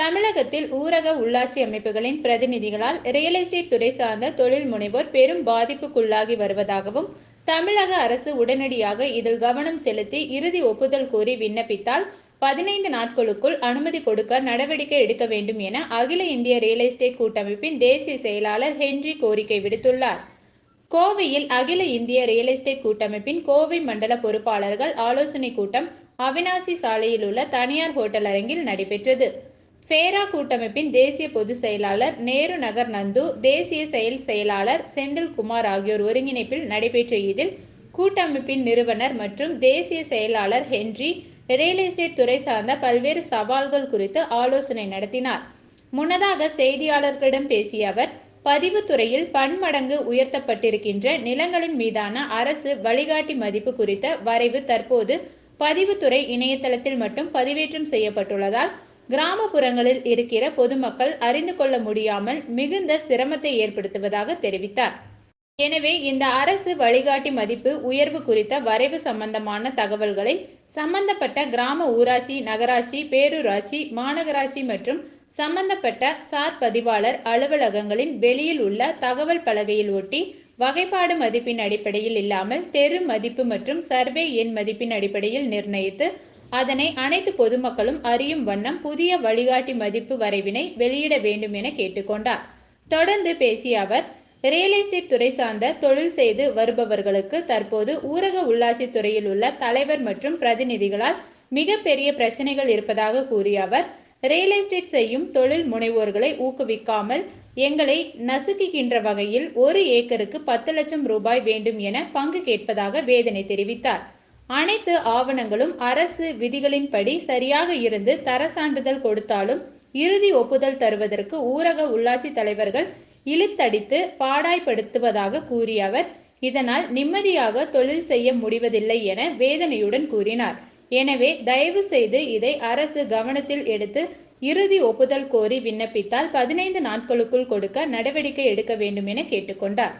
தமிழகத்தில் ஊரக உள்ளாட்சி அமைப்புகளின் பிரதிநிதிகளால் ரியல் எஸ்டேட் துறை சார்ந்த தொழில் முனைவோர் பெரும் பாதிப்புக்குள்ளாகி வருவதாகவும் தமிழக அரசு உடனடியாக இதில் கவனம் செலுத்தி இறுதி ஒப்புதல் கோரி விண்ணப்பித்தால் பதினைந்து நாட்களுக்குள் அனுமதி கொடுக்க நடவடிக்கை எடுக்க வேண்டும் என அகில இந்திய ரியல் எஸ்டேட் கூட்டமைப்பின் தேசிய செயலாளர் ஹென்றி கோரிக்கை விடுத்துள்ளார். கோவையில் அகில இந்திய ரியல் எஸ்டேட் கூட்டமைப்பின் கோவை மண்டல பொறுப்பாளர்கள் ஆலோசனை கூட்டம் அவினாசி சாலையில் உள்ள தனியார் ஹோட்டல் அரங்கில் நடைபெற்றது. ஃபேரா கூட்டமைப்பின் தேசிய பொதுச் செயலாளர் நேரு நகர் நந்து தேசிய செயல் செயலாளர் செந்தில்குமார் ஆகியோர் ஒருங்கிணைப்பில் நடைபெற்ற இதில் கூட்டமைப்பின் நிறுவனர் மற்றும் தேசிய செயலாளர் ஹென்றி ரியல் எஸ்டேட் துறை சார்ந்த பல்வேறு சவால்கள் குறித்து ஆலோசனை நடத்தினார். முன்னதாக செய்தியாளர்களிடம் பேசிய அவர் பதிவுத்துறையில் பன்மடங்கு உயர்த்தப்பட்டிருக்கின்ற நிலங்களின் மீதான அரசு வழிகாட்டி மதிப்பு குறித்த வரைவு தற்போது பதிவுத்துறை இணையதளத்தில் மட்டும் பதிவேற்றம் செய்யப்பட்டுள்ளதால் கிராமப்புறங்களில் இருக்கிற பொதுமக்கள் அறிந்து கொள்ள முடியாமல் மிகுந்த சிரமத்தை ஏற்படுத்துவதாக தெரிவித்தார். எனவே இந்த அரசு வழிகாட்டி மதிப்பு உயர்வு குறித்த வரைவு சம்பந்தமான தகவல்களை சம்பந்தப்பட்ட கிராம ஊராட்சி நகராட்சி பேரூராட்சி மாநகராட்சி மற்றும் சம்பந்தப்பட்ட சார் பதிவாளர் அலுவலகங்களின் வெளியில் உள்ள தகவல் பலகையில் ஒட்டி வகைப்பாடு மதிப்பின் அடிப்படையில் இல்லாமல் தெரு மதிப்பு மற்றும் சர்வே எண் மதிப்பின் அடிப்படையில் நிர்ணயித்து அதனை அனைத்து பொதுமக்களும் அறியும் வண்ணம் புதிய வழிகாட்டி மதிப்பு வரைவினை வெளியிட வேண்டும் என கேட்டுக்கொண்டார். தொடர்ந்து பேசிய அவர் ரியல் எஸ்டேட் துறை சார்ந்த தொழில் செய்து வருபவர்களுக்கு தற்போது ஊரக உள்ளாட்சி துறையில் உள்ள தலைவர் மற்றும் பிரதிநிதிகளால் மிகப்பெரிய பிரச்சனைகள் இருப்பதாக கூறிய அவர் ரியல் எஸ்டேட் செய்யும் தொழில் முனைவோர்களை ஊக்குவிக்காமல் எங்களை நசுக்குகின்ற வகையில் ஒரு ஏக்கருக்கு பத்து லட்சம் ரூபாய் வேண்டும் என பங்கு கேட்பதாக வேதனை தெரிவித்தார். அனைத்து ஆவணங்களும் அரசு விதிகளின்படி சரியாக இருந்து தர சான்றிதழ் கொடுத்தாலும் இறுதி ஒப்புதல் தருவதற்கு ஊரக உள்ளாட்சி தலைவர்கள் இழுத்தடித்து பாடாய்படுத்துவதாக கூறிய அவர் இதனால் நிம்மதியாக தொழில் செய்ய முடிவதில்லை என வேதனையுடன் கூறினார். எனவே தயவு செய்து இதை அரசு கவனத்தில் எடுத்து இறுதி ஒப்புதல் கோரி விண்ணப்பித்தால் பதினைந்து நாட்களுக்குள் கொடுக்க நடவடிக்கை எடுக்க வேண்டும் என கேட்டுக்கொண்டார்.